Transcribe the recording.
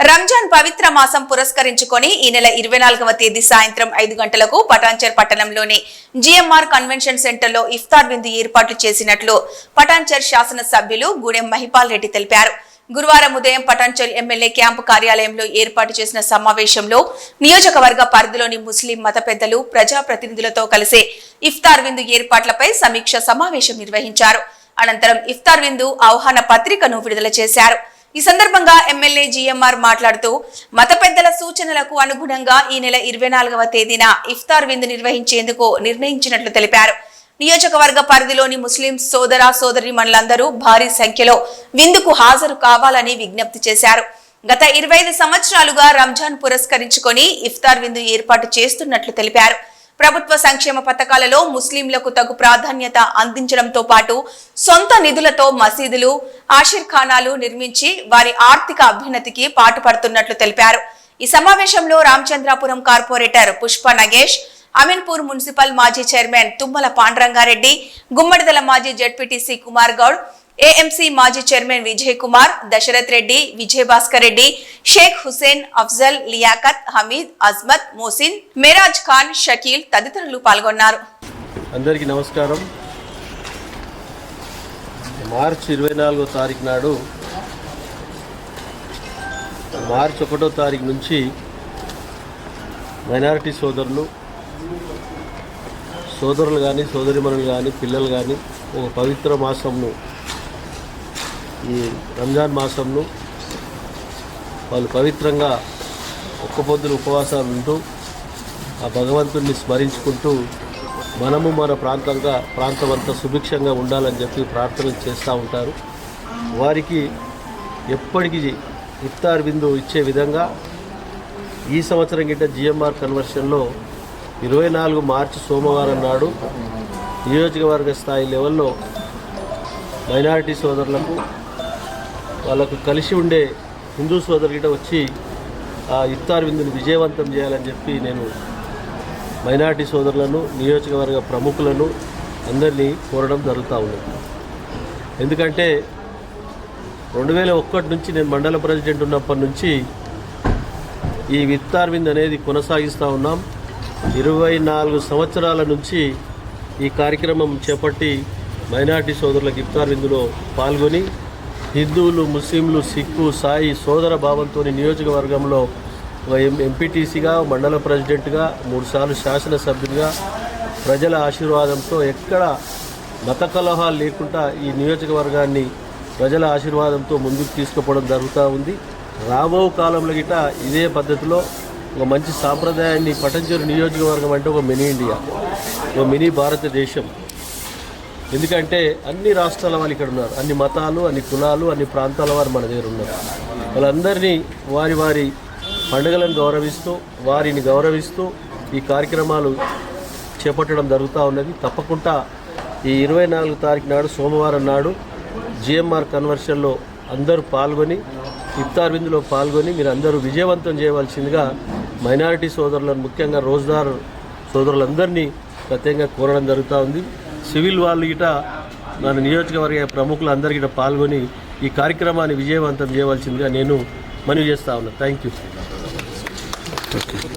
రంజాన్ పవిత్ర మాసం పురస్కరించుకొని ఈ నెల ఇరవై నాలుగవ తేదీ సాయంత్రం ఐదు గంటలకు పటాన్చర్ పట్టణంలోని జిఎంఆర్ కన్వెన్షన్ సెంటర్లో ఇఫ్తార్ విందు ఏర్పాట్లు చేసినట్లు పటాన్చర్ శాసన సభ్యులు గూడెం మహిపాల్ రెడ్డి తెలిపారు. గురువారం ఉదయం పటాన్చల్ ఎమ్మెల్యే క్యాంపు కార్యాలయంలో ఏర్పాటు చేసిన సమావేశంలో నియోజకవర్గ పరిధిలోని ముస్లిం మత పెద్దలు ప్రజాప్రతినిధులతో కలిసి ఇఫ్తార్ విందు ఏర్పాట్లపై సమీక్ష సమావేశం నిర్వహించారు. అనంతరం ఇఫ్తార్ విందు ఆహ్వాన పత్రికను విడుదల చేశారు. ఈ సందర్భంగా ఎమ్మెల్యే జిఎంఆర్ మాట్లాడుతూ మత పెద్దల సూచనలకు అనుగుణంగా ఈ నెల ఇరవై నాలుగవ తేదీన ఇఫ్తార్ విందు నిర్వహించేందుకు నిర్ణయించినట్లు తెలిపారు. నియోజకవర్గ పరిధిలోని ముస్లిం సోదర సోదరి మనులందరూ భారీ సంఖ్యలో విందుకు హాజరు కావాలని విజ్ఞప్తి చేశారు. గత ఇరవై ఐదు సంవత్సరాలుగా రంజాన్ పురస్కరించుకొని ఇఫ్తార్ విందు ఏర్పాటు చేస్తున్నట్లు తెలిపారు. ప్రభుత్వ సంక్షేమ పథకాలలో ముస్లింలకు తగు ప్రాధాన్యత అందించడంతో పాటు సొంత నిధులతో మసీదులు ఆషిర్ఖానాలు నిర్మించి వారి ఆర్థిక అభ్యున్నతికి పాటుపడుతున్నట్లు తెలిపారు. ఈ సమావేశంలో రామచంద్రాపురం కార్పొరేటర్ పుష్ప నగేష్ అమీన్పూర్ మున్సిపల్ మాజీ చైర్మన్ తుమ్మల పాండ్రంగారెడ్డి గుమ్మడిదల మాజీ జడ్పీటీసీ కుమార్ గౌడ్ ఏఎంసీ మాజీ చైర్మన్ విజయ్ కుమార్ దశరథ్ రెడ్డి విజయ్ భాస్కర్ రెడ్డి షేక్ హుసేన్ అఫ్జల్ లియాకత్ హమీద్ అజ్మత్ మోసిన్ మేరాజ్ ఖాన్ షకీల్ తదితరులు పాల్గొన్నారు. అందరికీ నమస్కారం. మార్చ్ ఇరవై నాలుగో తారీఖు నాడు మార్చ్ ఒకటో తారీఖు నుంచి మైనారిటీ సోదరులు సోదరులు కానీ సోదరిమణులు కానీ పిల్లలు కానీ ఒక పవిత్ర మాసంను ఈ రంజాన్ మాసంలో వాళ్ళు పవిత్రంగా ఒక్క పొద్దున ఉపవాసాలు ఉంటూ ఆ భగవంతుడిని స్మరించుకుంటూ మనము మన ప్రాంతంగా ప్రాంతం అంతా సుభిక్షంగా ఉండాలని చెప్పి ప్రార్థనలు చేస్తూ ఉంటారు. వారికి ఎప్పటికీ ఇఫ్తార్ బిందు ఇచ్చే విధంగా ఈ సంవత్సరం గిట్ట జిఎంఆర్ కన్వర్షన్లో ఇరవై నాలుగు మార్చి సోమవారం నాడు నియోజకవర్గ స్థాయి లెవెల్లో మైనారిటీ సోదరులకు వాళ్ళకు కలిసి ఉండే హిందూ సోదరు వచ్చి ఆ ఇఫ్తార్ విందుని విజయవంతం చేయాలని చెప్పి నేను మైనార్టీ సోదరులను నియోజకవర్గ ప్రముఖులను అందరినీ కోరడం జరుగుతూ ఉంది. ఎందుకంటే రెండు వేల ఒక్కటి నుంచి నేను మండల ప్రెసిడెంట్ ఉన్నప్పటి నుంచి ఈ విత్తార్ వింద్ అనేది కొనసాగిస్తూ ఉన్నాం. ఇరవై నాలుగు సంవత్సరాల నుంచి ఈ కార్యక్రమం చేపట్టి మైనార్టీ సోదరులకు ఇఫ్తార్ విందులో పాల్గొని హిందువులు ముస్లింలు సిక్కు సాయి సోదర భావంతో నియోజకవర్గంలో ఒక ఎం ఎంపీటీసీగా మండల ప్రెసిడెంట్గా మూడుసార్లు శాసనసభ్యునిగా ప్రజల ఆశీర్వాదంతో ఎక్కడ మత కలహాలు లేకుండా ఈ నియోజకవర్గాన్ని ప్రజల ఆశీర్వాదంతో ముందుకు తీసుకుపోవడం జరుగుతూ ఉంది. రాబో కాలంలో గిట ఇదే పద్ధతిలో ఒక మంచి సాంప్రదాయాన్ని పటంచేరు నియోజకవర్గం అంటే ఒక మినీ ఇండియా ఒక మినీ భారతదేశం. ఎందుకంటే అన్ని రాష్ట్రాల వాళ్ళు ఇక్కడ ఉన్నారు. అన్ని మతాలు అన్ని కులాలు అన్ని ప్రాంతాల వారు మన దగ్గర ఉన్నారు. వాళ్ళందరినీ వారి వారి పండుగలను గౌరవిస్తూ వారిని గౌరవిస్తూ ఈ కార్యక్రమాలు చేపట్టడం జరుగుతూ ఉన్నది. తప్పకుండా ఈ ఇరవై నాలుగు తారీఖు నాడు సోమవారం నాడు జిఎంఆర్ కన్వర్షన్లో అందరూ పాల్గొని ఇఫ్తార్ విందులో పాల్గొని మీరు అందరూ విజయవంతం చేయవలసిందిగా మైనారిటీ సోదరులను ముఖ్యంగా రోజుదారు సోదరులందరినీ ప్రత్యేకంగా కోరడం జరుగుతూ ఉంది. సివిల్ వాళ్ళు ఇట మన నియోజకవర్గ ప్రముఖులు అందరి గిట పాల్గొని ఈ కార్యక్రమాన్ని విజయవంతం చేయవలసిందిగా నేను మనవి చేస్తా ఉన్నా. Thank you